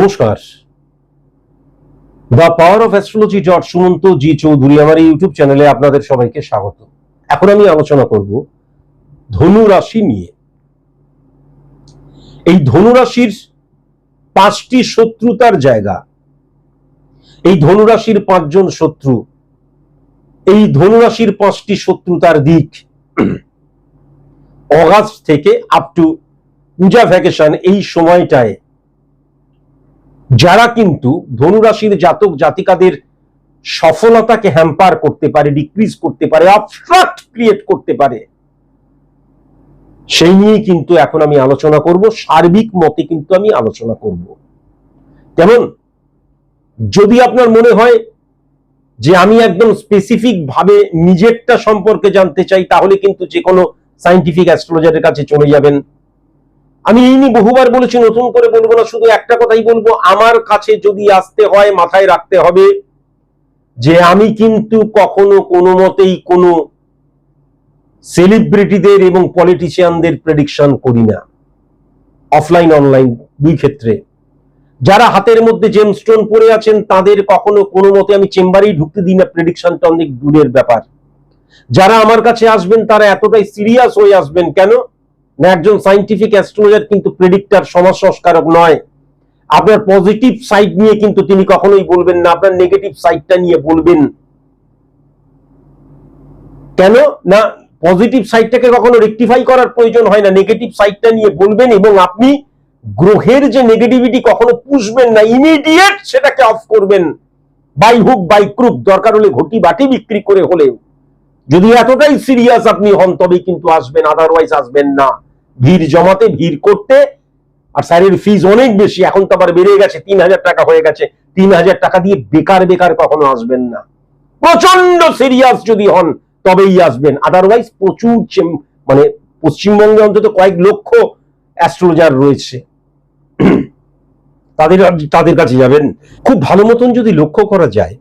নমস্কার। The power of astrology dot Sumanta G Chowdhury আমার YouTube চ্যানেলে আপনাদের সবাইকে স্বাগত। এখন আমি আলোচনা করব ধনু রাশি নিয়ে। এই ধনু রাশির পাঁচটি শত্রুতার জায়গা। এই ধনু রাশির পাঁচজন শত্রু। এই ধনু রাশির পাঁচটি শত্রুতার দিক। অগাস্ট থেকে আপ টু পূজা ভ্যাকেশন এই সময়টায় যারা কিন্তু ধনুরাশির জাতক জাতিকাদের সফলতাকে হ্যাম্পার করতে পারে ডিক্রিজ করতে পারে অবস্ট্রাক্ট ক্রিয়েট করতে পারে, সেই নিয়ে কিন্তু এখন আমি আলোচনা করব। সার্বিক মতে কিন্তু আমি আলোচনা করব। কেমন? যদি আপনার মনে হয় যে আমি একদম স্পেসিফিক ভাবে নিজেরটা সম্পর্কে জানতে চাই, তাহলে কিন্তু যে কোনো সাইন্টিফিক অ্যাস্ট্রোলজারের কাছে চলে যাবেন। আমি এই নিয়ে বহুবার বলেছি, নতুন করে বলব না, শুধু একটা কথাই বলব, আমার কাছে যদি আসতে হয়, মাথায় রাখতে হবে যে আমি কিন্তু কখনো কোনো মতেই কোনো সেলিব্রিটিদের এবং পলিটিশিয়ানদের প্রেডিকশন করি না। অফলাইন অনলাইন দুই ক্ষেত্রে। যারা হাতের মধ্যে জেমস্টোন পরে আছেন, তাদের কখনো কোনো মতে আমি চেম্বারেই ঢুকতে দিই না প্রেডিকশনটা অনেক দূরের ব্যাপার। যারা আমার কাছে আসবেন, তারা এতটাই সিরিয়াস হয়ে আসবেন। কেন? একজন সাইন্টিফিক অ্যাস্ট্রোলজার কিন্তু প্রেডিক্টর সমাজ সংস্কারক নয়। আপনার পজিটিভ সাইড নিয়ে কিন্তু তিনি কখনোই বলবেন না, আপনার নেগেটিভ সাইডটা নিয়ে বলবেন। কেন? না পজিটিভ সাইডটাকে কখনো রেকটিফাই করার প্রয়োজন হয় না নেগেটিভ সাইডটা নিয়ে বলবেন এবং আপনি গ্রহের যে নেগেটিভিটি কখনো পুষবেন না ইমিডিয়েট সেটাকে অফ করবেন। বাই হুক বাই ক্রুক দরকার হলে ঘটি বাটি বিক্রি করে হলেও। যদি এতটাই সিরিয়াস আপনি হন, তবেই কিন্তু আসবেন আদারওয়াইজ আসবেন না। ভিড় জমাতে, ভিড় করতে, আর স্যারের ফিজ অনেক বেশি। এখন তো আবার বেড়ে গেছে, তিন হাজার টাকা হয়ে গেছে। তিন হাজার টাকা দিয়ে বেকার বেকার কখনো আসবেন না। প্রচণ্ড সিরিয়াস যদি হন, তবেই আসবেন। আদারওয়াইজ প্রচুর মানে পশ্চিমবঙ্গে অন্তত কয়েক লক্ষ অ্যাস্ট্রোলজার রয়েছে। তাদের তাদের কাছে যাবেন। খুব ভালো মতন যদি লক্ষ্য করা যায়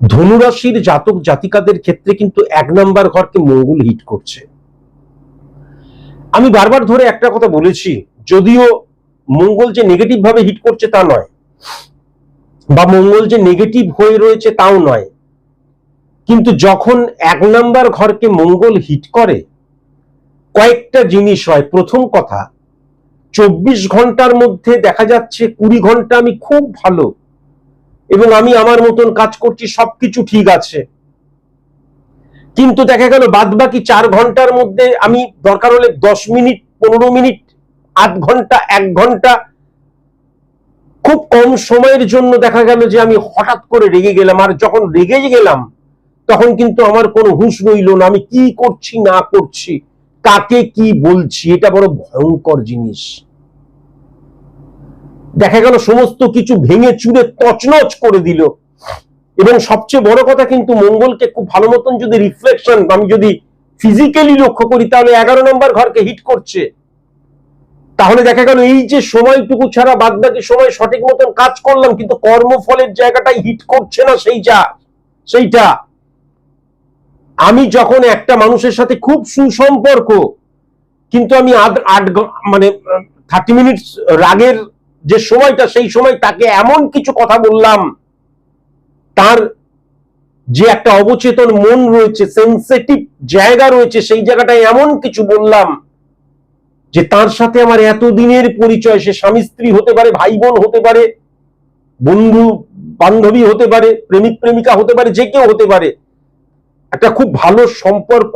ধনুরাশির জাতক জাতিকাদের ক্ষেত্রে কিন্তু এক নাম্বার ঘরকে মঙ্গল হিট করছে। আমি বারবার ধরে একটা কথা বলেছি, যদিও মঙ্গল যে নেগেটিভ ভাবে হিট করছে তা নয়, বা মঙ্গল যে নেগেটিভ হয়ে রয়েছে তাও নয়, কিন্তু যখন এক নাম্বার ঘরকে মঙ্গল হিট করে, কয়েকটা জিনিস হয়। প্রথম কথা, চব্বিশ ঘণ্টার মধ্যে দেখা যাচ্ছে কুড়ি ঘণ্টা আমি খুব ভালো এবং আমি আমার মতন কাজ করছি, সবকিছু ঠিক আছে। কিন্তু দেখা গেল বাদ বাকি চার ঘণ্টার মধ্যে আমি দরকার হলে দশ মিনিট, পনেরো মিনিট, আধ ঘণ্টা, এক ঘণ্টা খুব কম সময়ের জন্য দেখা গেল যে আমি হঠাৎ করে রেগে গেলাম। আর যখন রেগে গেলাম, তখন কিন্তু আমার কোনো হুঁশ রইল না, আমি কি করছি, না করছি, কাকে কি বলছি, এটা বড় ভয়ঙ্কর জিনিস। দেখা গেল সমস্ত কিছু ভেঙে চুরে তছনছ করে দিল। এবং সবচেয়ে বড় কথা কিন্তু মঙ্গলকে খুব ভালো মতন যদি রিফ্লেকশন আমি যদি ফিজিক্যালি লক্ষ্য করি, তাহলে এগারো নম্বর ঘরকে হিট করছে। তাহলে দেখা গেল এই যে সময়টুকু ছাড়া বাদ বাকি সময় সঠিক মতন কাজ করলাম, কিন্তু কর্মফলের জায়গাটাই হিট করছে না সেইটা সেইটা। আমি যখন একটা মানুষের সাথে খুব সুসম্পর্ক, কিন্তু আমি আট মানে থার্টি মিনিটস রাগের যে সময়টা, সেই সময় তাকে এমন কিছু কথা বললাম, তার যে একটা অবচেতন মন রয়েছে সেন্সিটিভ জায়গা রয়েছে, সেই জায়গাটায় এমন কিছু বললাম যে তার সাথে আমার এতদিনের পরিচয়, সে স্বামী স্ত্রী হতে পারে, ভাই বোন হতে পারে, বন্ধু বান্ধবী হতে পারে, প্রেমিক প্রেমিকা হতে পারে, যে কেউ হতে পারে, একটা খুব ভালো সম্পর্ক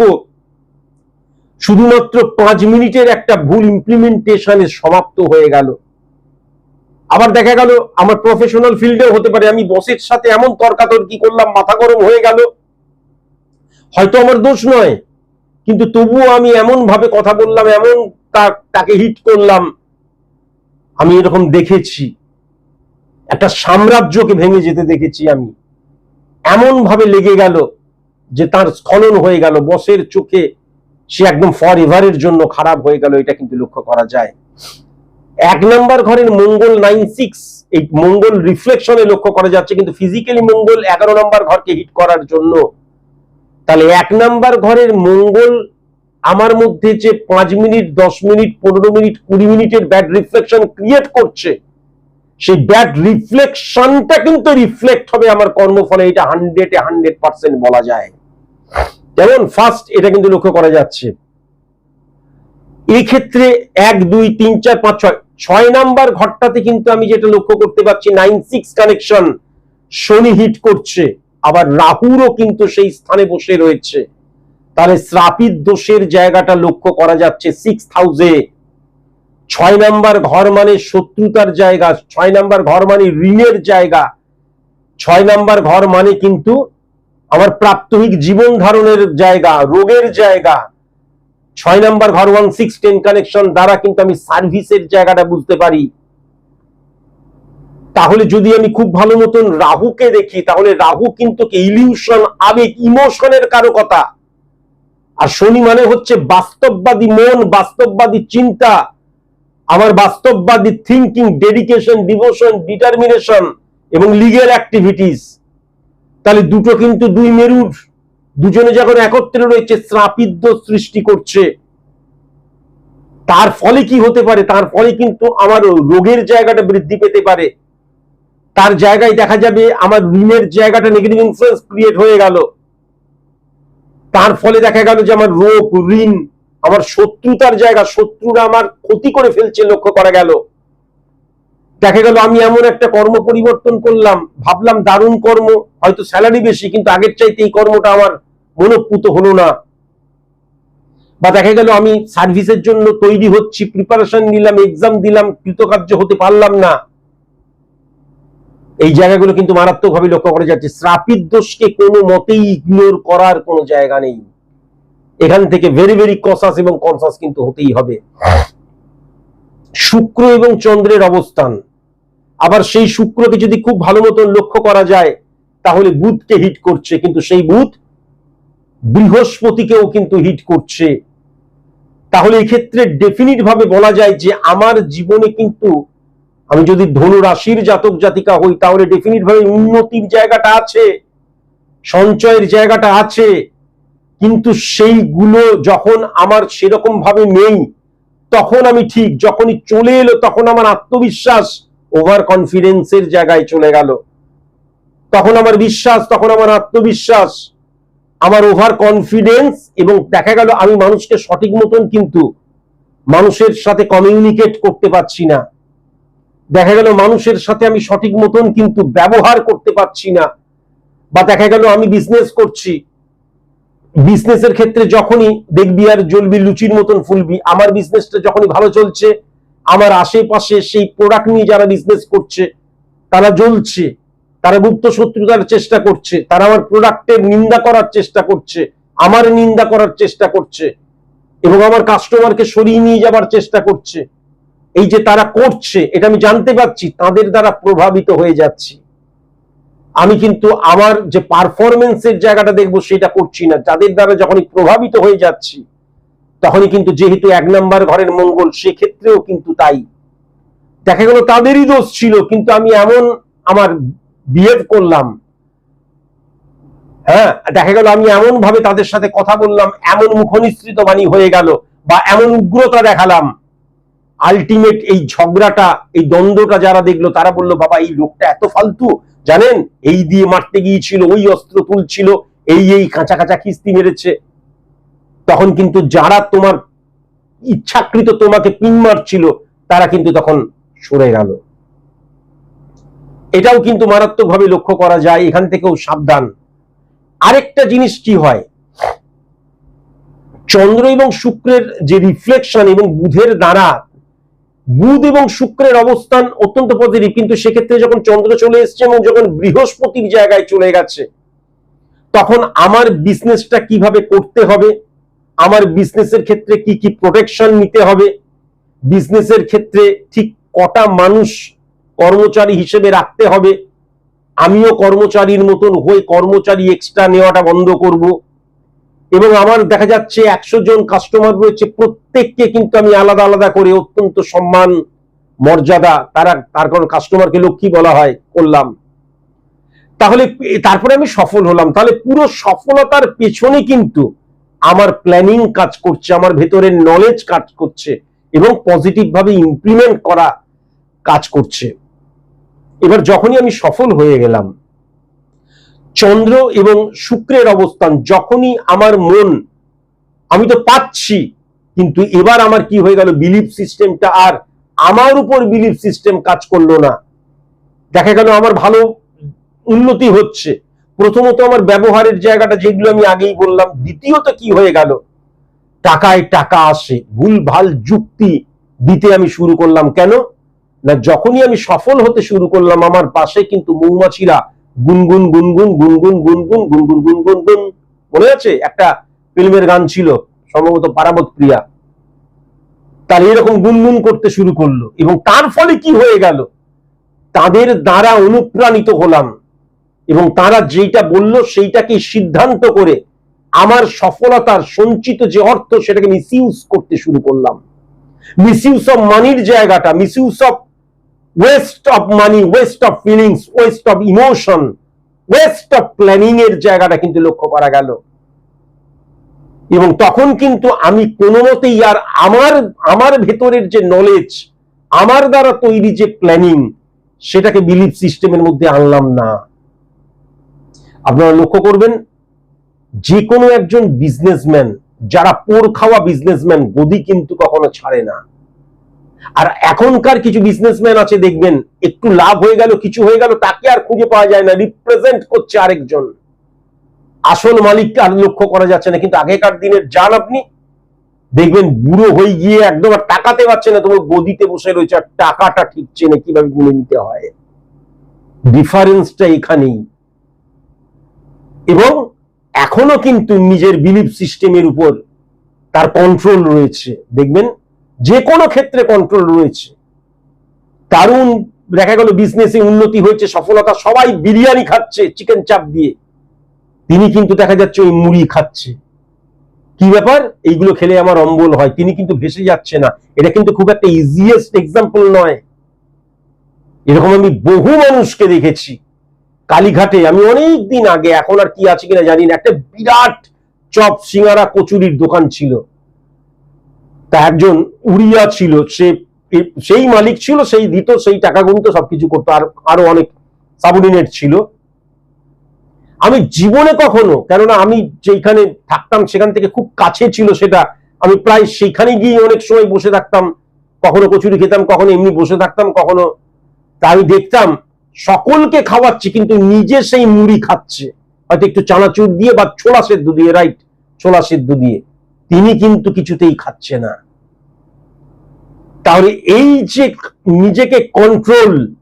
শুধুমাত্র পাঁচ মিনিটের একটা ভুল ইমপ্লিমেন্টেশনে সমাপ্ত হয়ে গেল। আবার দেখা গেল, আমার প্রফেশনাল ফিল্ডেও হতে পারে। আমি বসের সাথে এমন তর্কাতর্কি করলাম, মাথা গরম হয়ে গেল। হয়তো আমার দোষ নয়, কিন্তু তবুও আমি এমন ভাবে কথা বললাম, এমন তাকে হিট করলাম। আমি এরকম দেখেছি। একটা সাম্রাজ্যকে ভেঙে যেতে দেখেছি আমি। এমন ভাবে লেগে গেল যে তার স্খলন হয়ে গেল। বসের চোখে সে একদম ফর এভারের জন্য খারাপ হয়ে গেল, এটা কিন্তু লক্ষ্য করা যায়। এক নম্বর ঘরের মঙ্গল নাইন সিক্স, এই মঙ্গল রিফ্লেকশনে লক্ষ্য করা যাচ্ছে, কিন্তু ফিজিক্যালি মঙ্গল এগারো নম্বর ঘরকে হিট করার জন্য। তাহলে এক নম্বর ঘরের মঙ্গল আমার মধ্যে যে পাঁচ মিনিট, দশ মিনিট, পনেরো মিনিট, কুড়ি মিনিটের ব্যাড রিফ্লেকশন ক্রিয়েট করছে, সেই ব্যাড রিফ্লেকশনটা কিন্তু রিফ্লেক্ট হবে আমার কর্মফলে, এটা হান্ড্রেডে হান্ড্রেড পার্সেন্ট বলা যায়। যেমন ফার্স্ট এটা কিন্তু লক্ষ্য করা যাচ্ছে এই ক্ষেত্রে এক, দুই, তিন, চার, পাঁচ, ছয় ছয় নাম্বার ঘরটাতে কিন্তু আমি যেটা লক্ষ্য করতে পারছি nine six connection Shani hit করছে। আবার রাহুরও কিন্তু সেই স্থানে বসে রয়েছে। তাহলে শ্রাপিত দোষের জায়গাটা লক্ষ্য করা যাচ্ছে সিক্স হাউসে ছয় নাম্বার ঘর মানে শত্রুতার জায়গা, ছয় নাম্বার ঘর মানে ঋণের জায়গা। ছয় নাম্বার ঘর মানে কিন্তু আমার প্রাত্যহিক জীবন ধারণের জায়গা, রোগের জায়গা। ছয় নাম্বার ঘর ওয়ান সিক্স টেন কানেকশন দ্বারা কিন্তু আমি সার্ভিসের জায়গাটা বুঝতে পারি। তাহলে যদি আমি খুব ভালো মতন রাহুকে দেখি, তাহলে রাহু কিন্তু ইলিউশন আবেগ ইমোশনের কারও কথা। আর শনি মানে হচ্ছে বাস্তববাদী মন, বাস্তববাদী চিন্তা, আমার বাস্তববাদী থিঙ্কিং ডেডিকেশন ডিভোশন ডিটারমিনেশন এবং লিগেল অ্যাক্টিভিটিস তাহলে দুটো কিন্তু দুই মেরুর। দুজনে যখন একত্রে রয়েছে শ্রাপিদ্য সৃষ্টি করছে। তার ফলে কি হতে পারে? তার ফলে কিন্তু আমার রোগের জায়গাটা বৃদ্ধি পেতে পারে। তার জায়গায় দেখা যাবে, আমার ঋণের জায়গাটা নেগেটিভ ইনফ্লুয়েন্স ক্রিয়েট হয়ে গেল। তার ফলে দেখা গেল যে আমার রোগ, ঋণ, আমার শত্রুতার জায়গা, শত্রুরা আমার ক্ষতি করে ফেলছে, লক্ষ্য করা গেল। দেখা গেল, আমি এমন একটা কর্ম পরিবর্তন করলাম, ভাবলাম দারুণ কর্ম, হয়তো স্যালারি বেশি, কিন্তু আগের চাইতে এই কর্মটা আমার মনোপুত হলো না। বা দেখা গেল, আমি সার্ভিসের জন্য তৈরি হচ্ছি প্রিপারেশন নিলাম এক্সাম দিলাম, কৃতকার্য হতে পারলাম না। এই জায়গাগুলো কিন্তু মারাত্মকভাবে লক্ষ্য করা যাচ্ছে। শ্রাপিত দোষকে কোনো মতেই ইগনোর করার কোনো জায়গা নেই। এখান থেকে ভেরি ভেরি কসাস এবং কনসাস কিন্তু হতেই হবে। শুক্র এবং চন্দ্রের অবস্থান। আবার সেই শুক্রকে যদি খুব ভালো মতন লক্ষ্য করা যায়, তাহলে বুধকে হিট করছে, কিন্তু সেই বুধ বৃহস্পতিকেও কিন্তু হিট করছে। তাহলে এক্ষেত্রে ডেফিনিট ভাবে বলা যায় যে, আমার জীবনে কিন্তু আমি যদি ধনু রাশির জাতক জাতিকা হই, তাহলে ডেফিনিট ভাবে উন্নতির জায়গাটা আছে, সঞ্চয়ের জায়গাটা আছে। কিন্তু সেইগুলো যখন আমার সেরকম ভাবে নেই, তখন আমি ঠিক, যখনই চলে এলো, তখন আমার আত্মবিশ্বাস ওভার কনফিডেন্সের জায়গায় চলে গেল। তখন আমার বিশ্বাস, তখন আমার আত্মবিশ্বাস, আমার ওভার কনফিডেন্স এবং দেখা গেল আমি মানুষকে সঠিক মতন কিন্তু মানুষের সাথে কমিউনিকেট করতে পারছি না। দেখা গেল মানুষের সাথে আমি সঠিক মতন কিন্তু ব্যবহার করতে পারছি না। বা দেখা গেল আমি বিজনেস করছি। বিজনেসের ক্ষেত্রে যখনই দেখবি আর জ্বলবি লুচির মতন ফুলবি, আমার বিজনেসটা যখনই ভালো চলছে আমার আশেপাশে সেই প্রোডাক্ট নিয়ে যারা বিজনেস করছে, তারা জ্বলছে, তারা গুপ্ত শত্রুতার চেষ্টা করছে, তারা আমার প্রোডাক্টের নিন্দা করার চেষ্টা করছে, আমার নিন্দা করার চেষ্টা করছে, এবং আমার কাস্টমারকে সরিয়ে নিয়ে যাবার চেষ্টা করছে। এই যে তারা করছে, এটা আমি জানতে পারছি, তাদের দ্বারা প্রভাবিত হয়ে যাচ্ছি। আমি কিন্তু আমার যে পারফরমেন্সের জায়গাটা দেখব, সেটা করছি না। যাদের দ্বারা যখনই প্রভাবিত হয়ে যাচ্ছি তখনই কিন্তু যেহেতু এক নাম্বার ঘরের মঙ্গল, সেক্ষেত্রেও কিন্তু তাই। দেখা গেল তাদেরই দোষ ছিল, কিন্তু আমি এমন আমার বিহেভ করলাম। হ্যাঁ দেখা গেল আমি এমন ভাবে তাদের সাথে কথা বললাম, এমন মুখনিসৃত বাণী হয়ে গেল বা এমন উগ্রতা দেখালাম। আলটিমেট এই ঝগড়াটা, এই দ্বন্দ্বটা যারা দেখল, তারা বলল, বাবা, এই লোকটা এত ফালতু, জানেন? এই দিয়ে মারতে গিয়েছিল, ওই অস্ত্র তুলছিল, এই এই কাঁচা কাঁচা কিস্তি মেরেছে। তখন কিন্তু যারা তোমার ইচ্ছাকৃত তোমাকে পিন মারছিল, তারা কিন্তু তখন সরে গেল। এটাও কিন্তু মারাত্মকভাবে লক্ষ্য করা যায়, এখান থেকেও সাবধান। আরেকটা জিনিস কি হয়? চন্দ্র এবং শুক্রের যে রিফ্লেকশন এবং বুধের দ্বারা, বুধ এবং শুক্রের অবস্থান অত্যন্ত পজিটিভ কিন্তু সেক্ষেত্রে যখন চন্দ্র চলে এসছে এবং যখন বৃহস্পতির জায়গায় চলে গেছে, তখন আমার বিজনেসটা কীভাবে করতে হবে? আমার বিজনেসের ক্ষেত্রে কি কি প্রোটেকশন নিতে হবে? বিজনেসের ক্ষেত্রে ঠিক কটা মানুষ কর্মচারী হিসেবে রাখতে হবে? আমিও কর্মচারীর মতন হয়ে কর্মচারী এক্সট্রা নেওয়াটা বন্ধ করব। এবং আমার দেখা যাচ্ছে একশো জন কাস্টমার রয়েছে, প্রত্যেককে কিন্তু আমি আলাদা আলাদা করে অত্যন্ত সম্মান, মর্যাদা, তারা, তার কারণ কাস্টমারকে লক্ষ্মী বলা হয়, করলাম। তাহলে তারপরে আমি সফল হলাম। তাহলে পুরো সফলতার পেছনে কিন্তু আমার প্ল্যানিং কাজ করছে, আমার ভেতরের নলেজ কাজ করছে এবং পজিটিভ ভাবে ইমপ্লিমেন্ট করা কাজ করছে। এবার যখনই আমি সফল হয়ে গেলাম, চন্দ্র এবং শুক্রের অবস্থান, যখনই আমার মন, আমি তো পাচ্ছি, কিন্তু এবার আমার কি হয়ে গেল? বিলিফ সিস্টেমটা আর আমার উপর বিলিফ সিস্টেম কাজ করল না। দেখা গেল আমার ভালো উন্নতি হচ্ছে। প্রথমত আমার ব্যবহারের জায়গাটা যেগুলো আমি আগেই বললাম, দ্বিতীয়ত কি হয়ে গেল? টাকায় টাকা আসে ভুল ভালো যুক্তি দিতে আমি শুরু করলাম। কেন? না, যখনই আমি সফল হতে শুরু করলাম, আমার পাশে কিন্তু মৌমাছিরা গুনগুন গুনগুন গুনগুন গুনগুন গুনগুন গুনগুন, গুন। মনে আছে? একটা ফিল্মের গান ছিল, সম্ভবত পারাবত প্রিয়া। তার এরকম গুনগুন করতে শুরু করল এবং তার ফলে কি হয়ে গেল? তাদের দ্বারা অনুপ্রাণিত হলাম। এবং তারা যেটা বলল সেইটাকে সিদ্ধান্ত করে আমার সফলতার সঞ্চিত যে অর্থ সেটাকে মিসইউজ করতে শুরু করলাম। মিসইউজ অফ মানির জায়গাটা misuse of waste of money waste of feelings waste of emotion waste of planning এর জায়গাটা কিন্তু লক্ষ্য করা গেল। এবং তখন কিন্তু আমি কোনো মতেই আর আমার আমার ভেতরের যে নলেজ আমার দ্বারা তৈরি যে প্ল্যানিং সেটাকে বিলিফ সিস্টেমের মধ্যে আনলাম না। আপনারা লক্ষ্য করবেন যে কোনো একজন বিজনেসম্যান যারা পোর খাওয়া বিজনেসম্যান গদি কিন্তু কখনো ছাড়ে না। আর এখনকার কিছু বিজনেসম্যান আছে, দেখবেন, একটু লাভ হয়ে গেল, কিছু হয়ে গেল, তাকে আর খুঁজে পাওয়া যায় না রিপ্রেজেন্ট করছে আরেকজন। আসল মালিককে আর লক্ষ্য করা যাচ্ছে না, কিন্তু আগেকার দিনের, যান আপনি, দেখবেন, বুড়ো হয়ে গিয়ে একদম আর টাকাতে পারছে না তোমার গদিতে বসে রয়েছে, আর টাকাটা ঠিক চেনে কীভাবে গুনে নিতে হয়। ডিফারেন্সটা এখানেই। এবং এখনও কিন্তু নিজের বিলিফ সিস্টেমের উপর তার কন্ট্রোল রয়েছে। দেখবেন, যে কোনো ক্ষেত্রে কন্ট্রোল রয়েছে। দারুণ দেখা গেল বিজনেসে উন্নতি হয়েছে, সফলতা, সবাই বিরিয়ানি খাচ্ছে চিকেন চাপ দিয়ে। তিনি কিন্তু দেখা যাচ্ছে ওই মুড়ি খাচ্ছে। কি ব্যাপার? এইগুলো খেলে আমার অম্বল হয়। তিনি কিন্তু ভেসে যাচ্ছে না। এটা কিন্তু খুব একটা ইজিয়েস্ট এক্সাম্পল নয়। এরকম আমি বহু মানুষকে দেখেছি। কালীঘাটে। আমি অনেক দিন আগে, এখন আর কি আছে কিনা জানি না, একটা বিরাট চপ সিঙ্গারা কচুরির দোকান ছিল। তা একজন উড়িয়া ছিল, সে সেই মালিক ছিল, সেই দিত, সেই টাকা গুনতো, সবকিছু করতো, আর আরও অনেক সাবঅর্ডিনেট ছিল। আমি জীবনে কখনো, কেননা আমি যেখানে থাকতাম, সেখান থেকে খুব কাছে ছিল সেটা, আমি প্রায় সেখানে গিয়ে অনেক সময় বসে থাকতাম। কখনো কচুরি খেতাম, কখনো এমনি বসে থাকতাম, কখনো তা আমি দেখতাম। সকলকে খাওয়াচ্ছে, কিন্তু নিজে সেই মুড়ি খাচ্ছে। হয়তো একটু চানাচুর দিয়ে বা ছোলা সেদ্ধ দিয়ে রাইট ছোলা সেদ্ধ দিয়ে। তিনি কিন্তু কিছুতেই খাচ্ছে না। তাহলে এই যে নিজেকে কন্ট্রোল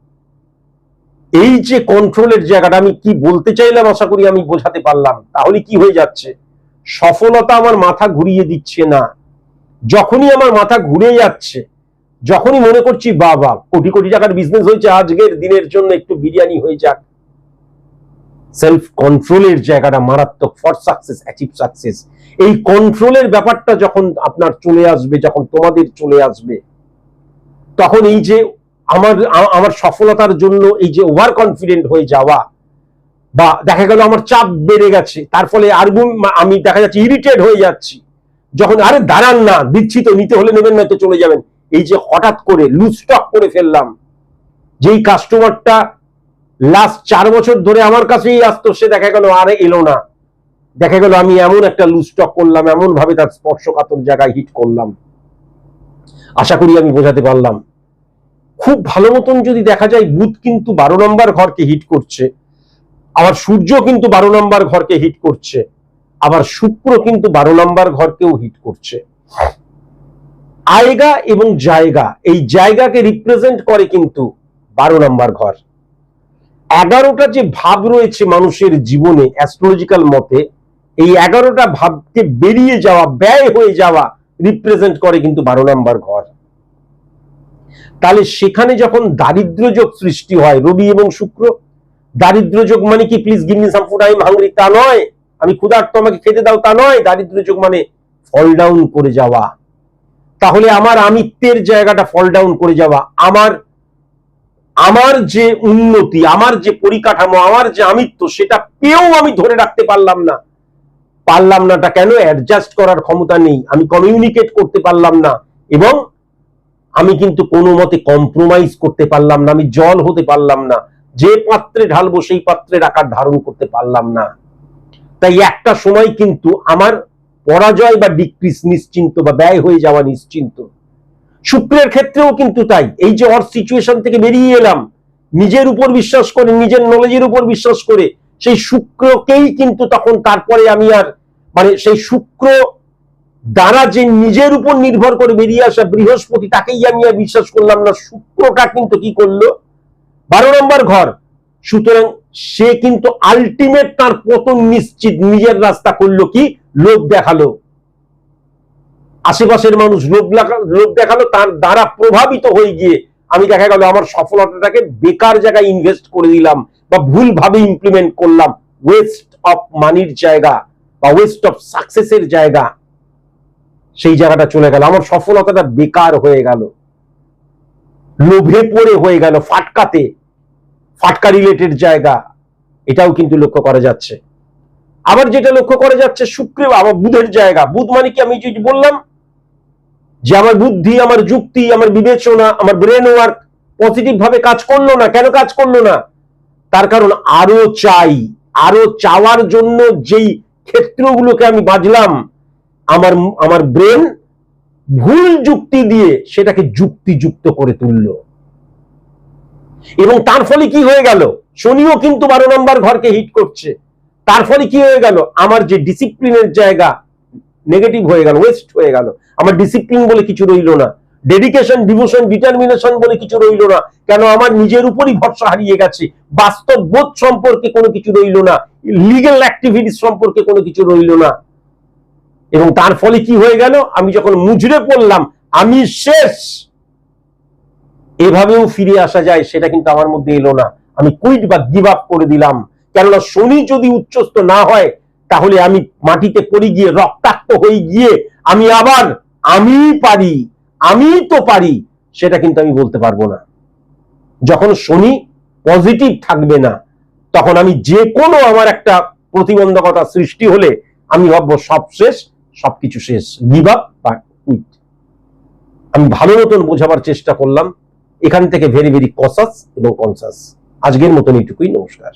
এই যে কন্ট্রোলের জায়গাটা আমি কি বলতে চাইলাম আশা করি আমি বোঝাতে পারলাম। তাহলে কি হয়ে যাচ্ছে? সফলতা আমার মাথা ঘুরিয়ে দিচ্ছে না। যখনই আমার মাথা ঘুরে যাচ্ছে যখনই মনে করছি, বাবা, কোটি কোটি টাকার বিজনেস হয়েছে, আজকের দিনের জন্য একটু বিরিয়ানি হয়ে যাক। সেলফ কন্ট্রোলের জায়গাটা মারাত্মক ফর সাকসেস অ্যাচিভ সাকসেস এই কন্ট্রোলের ব্যাপারটা যখন আপনার চলে আসবে, যখন তোমাদের চলে আসবে, তখন এই যে আমার আমার সফলতার জন্য এই যে ওভার কনফিডেন্ট হয়ে যাওয়া, বা দেখা গেল আমার চাপ বেড়ে গেছে, তার ফলে আর্গুম আমি দেখা যাচ্ছে ইরিটেট হয়ে যাচ্ছি। যখন আরে দাঁড়ান না দিচ্ছি তো নিতে হলে নেবেন না তো চলে যাবেন। এই যে হঠাৎ করে লুজ করে ফেললাম, যেই কাস্টমারটা লাস্ট চার বছর ধরে আমার কাছেই আসতো, সে দেখা গেল আর এলো না। দেখা গেল আমি এমন একটা লুজ স্টক করলাম এমন ভাবে তার স্পর্শকাতর জায়গায় হিট করলাম। আশা করি আমি বোঝাতে পারলাম। খুব ভালো মতন যদি দেখা যায়, বুধ কিন্তু বারো নম্বর ঘরকে হিট করছে। আবার সূর্য কিন্তু বারো নম্বর ঘরকে হিট করছে। আবার শুক্র কিন্তু বারো নম্বর ঘরকেও হিট করছে। আয়গা এবং জায়গা, এই জায়গাকে রিপ্রেজেন্ট করে কিন্তু বারো নম্বর ঘর। এগারোটা যে ভাব রয়েছে মানুষের জীবনে অ্যাস্ট্রোলজিক্যাল মতে, এই এগারোটা ভাবকে বেরিয়ে যাওয়া, ব্যয় হয়ে যাওয়া রিপ্রেজেন্ট করে কিন্তু বারো নম্বর ঘর। তাহলে সেখানে যখন দারিদ্র যোগ সৃষ্টি হয়, রবি এবং শুক্র, দারিদ্র যোগ মানে কি? Please give me some food I hungry তা নয়। আমি ক্ষুধার্ত, আমাকে খেতে দাও, তা নয়। দারিদ্র যোগ মানে ফল ডাউন করে যাওয়া। তাহলে আমার আমিত্বের জায়গাটা ফল ডাউন করে যাওয়া, আমার আমার যে উন্নতি, আমার যে পরিকাঠামো, আমার যে আমিত্ব, সেটা পেয়েও আমি ধরে রাখতে পারলাম না। পারলাম নাটা কেন? অ্যাডজাস্ট করার ক্ষমতা নেই। আমি কমিউনিকেট করতে পারলাম না। এবং আমি কিন্তু কোনো মতে কম্প্রোমাইজ করতে পারলাম না। আমি জল হতে পারলাম না। যে পাত্রে ঢালবো, সেই পাত্রের আকার ধারণ করতে পারলাম না। তাই একটা সময় কিন্তু আমার পরাজয় বা ডিক্রিস নিশ্চিন্ত বা ব্যয় হয়ে যাওয়া নিশ্চিন্ত। শুক্রের ক্ষেত্রেও কিন্তু তাই। এই যে অর সিচুয়েশন থেকে বেরিয়ে এলাম, নিজের উপর বিশ্বাস করে, নিজের নলেজের উপর বিশ্বাস করে, সেই শুক্রকেই কিন্তু তখন তারপরে আমি আর মানে সেই শুক্র দ্বারা যে নিজের উপর নির্ভর করে বেরিয়ে আসা বৃহস্পতি, তাকেই আমি আর বিশ্বাস করলাম না। শুক্রটা কিন্তু কি করল? বারো নম্বর ঘর। সুতরাং সে কিন্তু আলটিমেট তার পতন নিশ্চিত নিজের রাস্তা করল কি? লোভ দেখাল। আশেপাশের মানুষ লোভ লোভ দেখাল, তার দ্বারা প্রভাবিত হয়ে গিয়ে আমি দেখা গেল আমার সফলতাটাকে বেকার জায়গায় ইনভেস্ট করে দিলাম বা ভুলভাবে ইমপ্লিমেন্ট করলাম। ওয়েস্ট অফ মানির জায়গা বা ওয়েস্ট অফ সাকসেসের জায়গা। সেই জায়গাটা চলে গেল। আমার সফলতাটা বেকার হয়ে গেল। লোভে পড়ে হয়ে গেল ফাটকাতে। ফাটকা রিলেটেড জায়গা। এটাও কিন্তু লক্ষ্য করা যাচ্ছে। আবার যেটা লক্ষ্য করা যাচ্ছে শুক্র আবার বুধের জায়গা। বুধ মানে কি? আমি বললাম যে আমার বুদ্ধি, আমার যুক্তি, আমার বিবেচনা, আমার ব্রেন ওয়ার্ক পজিটিভ ভাবে কাজ করল না, কেন কাজ করল না? তার কারণ আরও চাই আরও চাওয়ার জন্য যেই ক্ষেত্রগুলোকে আমি বাজলাম আমার আমার ব্রেন ভুল যুক্তি দিয়ে সেটাকে যুক্তিযুক্ত করে তুললো। এবং তার ফলে কি হয়ে গেল? শনিও কিন্তু বারো নম্বর ঘরকে হিট করছে। তার ফলে কি হয়ে গেল? আমার যে ডিসিপ্লিনের জায়গা নেগেটিভ হয়ে গেল ওয়েস্ট হয়ে গেল। আমার ডিসিপ্লিন বলে কিছু রইল না। ডেডিকেশন ডিভোশন ডিটারমিনেশন বলে কিছু রইল না। কেন আমার নিজের উপরই ভরসা হারিয়ে গেছে। বাস্তব বোধ সম্পর্কে কোনো কিছু রইল না। লিগেল অ্যাক্টিভিটিস সম্পর্কে কোনো কিছু রইল না। এবং তার ফলে কি হয়ে গেল? আমি যখন মুজরে পড়লাম, আমি শেষ। এভাবেও ফিরে আসা যায়, সেটা কিন্তু আমার মধ্যে এলো না। আমি কুইট বা গিভ আপ করে দিলাম। কেননা শনি যদি উচ্চস্ত না হয়, তাহলে আমি মাটিতে পড়ে গিয়ে রক্তাক্ত হয়ে গিয়ে আমি আবার আমি পারি, আমি তো পারি, সেটা কিন্তু আমি বলতে পারব না। যখন শনি পজিটিভ থাকবে না, তখন আমি যে কোনো আমার একটা প্রতিবন্ধকতা সৃষ্টি হলে আমি ভাববো সব শেষ, সবকিছু শেষ। গিভ আপ বা কুইট। আমি ভালো মতন বোঝাবার চেষ্টা করলাম। এখান থেকে ভেরি ভেরি কসাস এবং কনসাস। আজকের মতন এইটুকুই নমস্কার।